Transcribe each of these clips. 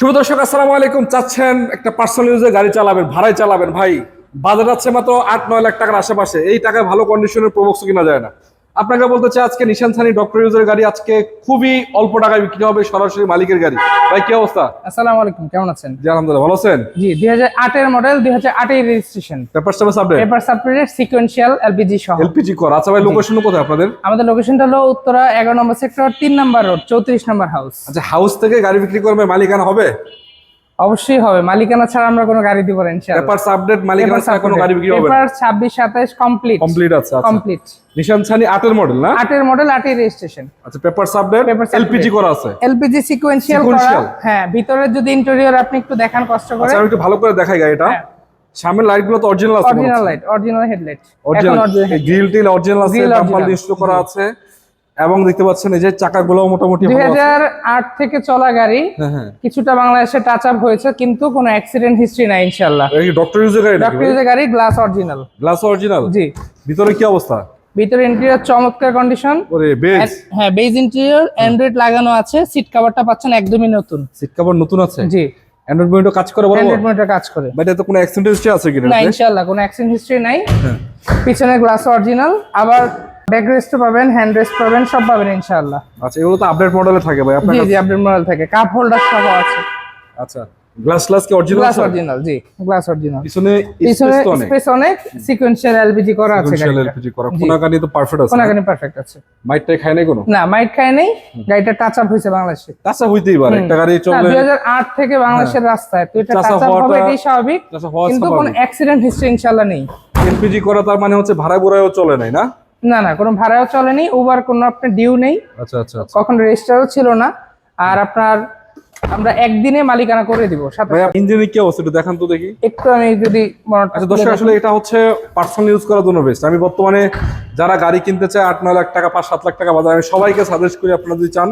শুভ দর্শক, আসসালামু আলাইকুম। চাচ্ছেন একটা পার্সোনাল ইউজে গাড়ি চালাবেন, ভাড়ায় চালাবেন। ভাই, বাজার আছে মাত্র আট, নয় লাখ টাকার আশেপাশে। এই টাকায় ভালো কন্ডিশনের প্রবক্স কিনা যায় না। আপনাকে বলতে চাই আজকে নিশান সানি ডক্টর ইউজের গাড়ি আজকে খুবই অল্প টাকায় বিক্রি হবে সরাসরি মালিকের গাড়ি। ভাই কি অবস্থা? আসসালামু আলাইকুম কেমন আছেন? জি আলহামদুলিল্লাহ ভালো আছেন? জি দুই হাজার আটের মডেল দুই হাজার আটের registration paper service update paper supplement sequential LPG সহ। এলপিজি কর। আচ্ছা ভাই লোকেশন কোথায় আপনাদের? আমাদের লোকেশনটা হলো উত্তরা এগারো নম্বর সেক্টর তিন নম্বর রোড চৌত্রিশ নম্বর হাউস আচ্ছা হাউস থেকে গাড়ি বিক্রি করবে মালিকানা হবে? অবশ্যই হবে। মালিকানা ছাড়া আমরা কোনো গাড়ি দিব না ইনশাআল্লাহ। পেপার আপডেট মালিকানা ছাড়া কোনো গাড়ি বিক্রি হবে না। পেপার ছাব্বিশ সাতাইশ কমপ্লিট কমপ্লিট আছে আচ্ছা। কমপ্লিট নিশান সানি আটের মডেল না? আটের মডেল আটের রেজিস্ট্রেশন আচ্ছা পেপার আপডেট এলপিজি করা আছে? এলপিজি সিকোয়েন্সিয়াল করা। হ্যাঁ ভিতরে যদি ইন্টেরিয়র আপনি একটু দেখান কষ্ট করে। আচ্ছা আমি একটু ভালো করে দেখাই গাড়িটা। হ্যাঁ। সামনের লাইটগুলো তো অরিজিনাল আছে original light original headlight original grill till original আছে বাম্পার ইনস্টল করা আছে। এবং দেখতে পাচ্ছেন এই যে চাকাগুলো মোটামুটি দুই ভালো আছে। হাজার আট থেকে চলা গাড়ি হ্যাঁ হ্যাঁ। কিছুটা বাংলাদেশে টাচ আপ হয়েছে কিন্তু কোনো অ্যাক্সিডেন্ট হিস্ট্রি নাই ইনশাআল্লাহ। এই ডক্টর ইউজের গাড়ি ডক্টর ইউজের গাড়ি গ্লাস অরিজিনাল গ্লাস অরিজিনাল জি। ভিতরে কি অবস্থা? ভিতরে ইন্টেরিয়র চমৎকার কন্ডিশন ওরে বেস হ্যাঁ বেজ ইন্টেরিয়র অ্যান্ড্রয়েড লাগানো আছে সিট কভারটা পাচ্ছেন একদমই নতুন। সিট কভার নতুন আছে? জি। অ্যান্ড্রয়েড মনিটর কাজ করে বড় অ্যান্ড্রয়েড মোটর কাজ করে। বাট এতে কোনো অ্যাক্সিডেন্ট হিস্ট্রি আছে কিনা? না ইনশাআল্লাহ কোনো অ্যাক্সিডেন্ট হিস্ট্রি নাই। হ্যাঁ। পিছনে গ্লাস অরিজিনাল আবার ব্যাক রেস্ট পাবেন হ্যান্ড রেস্ট পাবেন সব পাবেন ইনশাআল্লাহ। আচ্ছা এগুলো তো আপডেট মডেলে থাকে ভাই আপনার জি জি আপডেট মডেল থেকে। কাপ হোল্ডার সহ আছে। আচ্ছা গ্লাস গ্লাস কি original glass original G glass original পিছনে স্পেস অনেক। স্পেস অনেক সিকোয়েন্সিয়াল এলপিজি করা আছে গাড়িটা। LPG করা। কোনাকানি তো পারফেক্ট আছে কোনাগানি পারফেক্ট আছে। মাইটটাই খায় নাই কোনো? না মাইট খায় নেই গাড়িটা টাচ আপ হয়েছে বাংলাদেশে। কাঁচা হইতেই পারে একটা গাড়ি হাজার আট থেকে বাংলাদেশের রাস্তায় তো এটা টাচ আপ হবে এটাই স্বাভাবিক কিন্তু কোনো অ্যাক্সিডেন্ট হিস্ট্রি ইনশাল্লাহ নেই। এলপিজি করা তার মানে হচ্ছে ভাড়া বুড়ায়ও চলে নাই না? না না কোনো ভাড়াও চলেনি ওভার কোনো আপনার ডিউ নেই। আচ্ছা আচ্ছা আচ্ছা। কখন রেজিস্টারও ছিল না। আর আপনার আমরা একদিনে মালিকানা করে দিব সাথে ভাইয়া ইঞ্জিনের কি অবস্থা একটু দেখান তো দেখি। একটু আমি যদি আচ্ছা দর্শক আসলে এটা হচ্ছে পার্সোনাল ইউজ করার জন্য বেস্ট আমি বর্তমানে যারা গাড়ি কিনতে চায় আট নয় লাখ টাকা পাঁচ সাত লাখ টাকা বাজার আমি সবাইকে সাজেস্ট করি আপনারা যদি চান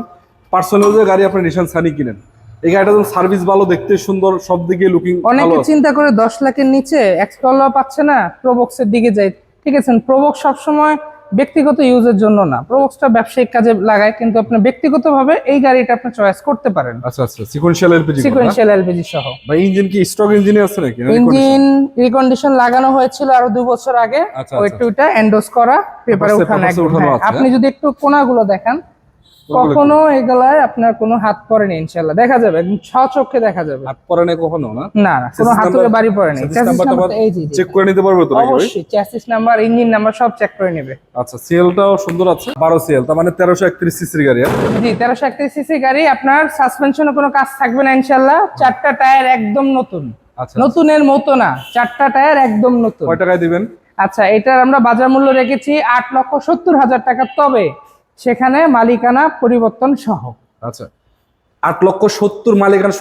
পার্সোনাল ইউজের গাড়ি আপনি নিশান সানি কিনেন। এই গাড়িটা যেমন সার্ভিস ভালো দেখতে সুন্দর সব দিকে লুকিং ভালো অনেকে চিন্তা করে দশ লাখের নিচে এক্সপ্লোর পাচ্ছে না প্রোবক্সের দিকে যায়। ঠিক আছে প্রোবক্স সবসময় ব্যক্তিগত ইউজের জন্য না। প্রোবক্সটা ব্যবসায়িক কাজে লাগায় কিন্তু আপনি ব্যক্তিগতভাবে এই গাড়িটা আপনি চয়েস করতে পারেন। আচ্ছা আচ্ছা সিকোয়েন্সিয়াল এলপিজি সিকোয়েন্সিয়াল এলপিজি সহ। ভাই ইঞ্জিন কি স্টক ইঞ্জিনে আছে নাকি? ইঞ্জিন রিকন্ডিশন লাগানো হয়েছিল আরও দুই বছর আগে। আচ্ছা, ওই টুটা টুইটা এন্ডোজ করা পেপারে ওখানে উঠানো হ্যাঁ। আছে, আপনি যদি একটু কোনাগুলো দেখান কখনো এগুলায় আপনার কোনো হাত পড়েনি ইনশাল্লাহ দেখা যাবে একদম চোখে দেখা যাবে। হাত পরে নাই কখনো না? না না কোনো Chassis হাতুড়ে বাড়ি জি জি। চেক করে নিতে পারবে তো অবশ্যই চ্যাসিস নাম্বার ইঞ্জিন নাম্বার সব চেক করে নেবে। আচ্ছা সিএলটাও সুন্দর আছে বারো সিএল তার মানে তেরোশো একত্রিশ সিসির গাড়ি হ্যাঁ? জি তেরোশো একত্রিশ সিসি গাড়ি আপনার সাসপেনশনে কোনো কাজ থাকবে না ইনশাল্লাহ চারটা টায়ার একদম নতুন। আচ্ছা। নতুনের মতো না চারটা টায়ার একদম নতুন। কয় টাকায় দিবেন? আচ্ছা এটার আমরা বাজার মূল্য রেখেছি আট লক্ষ সত্তর হাজার টাকা। তবে সেখানে মালিকানা পরিবর্তন সহ। আচ্ছা। আট লক্ষ সত্তর মালিকানা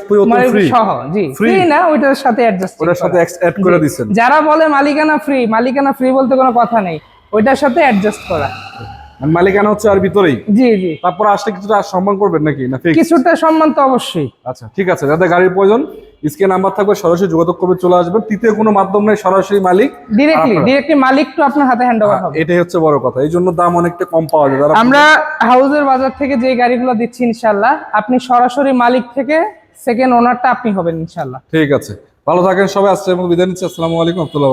ফ্রি সহ জি। ফ্রি না ওইটার সাথে অ্যাডজাস্ট ওটার সাথে অ্যাড করে দিচ্ছেন। যারা বলে মালিকানা ফ্রি মালিকানা ফ্রি বলতে কোনো কথা নেই। ওইটার সাথে অ্যাডজাস্ট করা। মানে মালিকানা হচ্ছে আর ভিতরেই? জি জি। তারপর আসলে কিছুটা সম্মান করবেন নাকি? না কিছুটা সম্মান তো অবশ্যই। আচ্ছা ঠিক আছে। যাদের গাড়ির প্রয়োজন স্ক্রিন নাম্বার থাকবে সরাসরি যোগাযোগ করবে চলে আসবেন। তৃতীয় কোনো মাধ্যম নেই সরাসরি মালিক ডিরেক্টলি ডিরেক্টলি মালিক তো আপনার হাতে হ্যান্ড ওভার হবে। এটাই হচ্ছে বড় কথা। এই জন্য দাম অনেকটা কম পাওয়া যায়। আমরা হাউজের বাজার থেকে যে গাড়িগুলো দিচ্ছি ইনশাআল্লাহ আপনি সরাসরি মালিক থেকে সেকেন্ড ওনারটা আপনি হবেন ইনশাআল্লাহ। ঠিক আছে। ভালো থাকেন সবাই আসছে এবং বিদায় নিচ্ছি। আসসালামু আলাইকুম আব্দুল্লাহ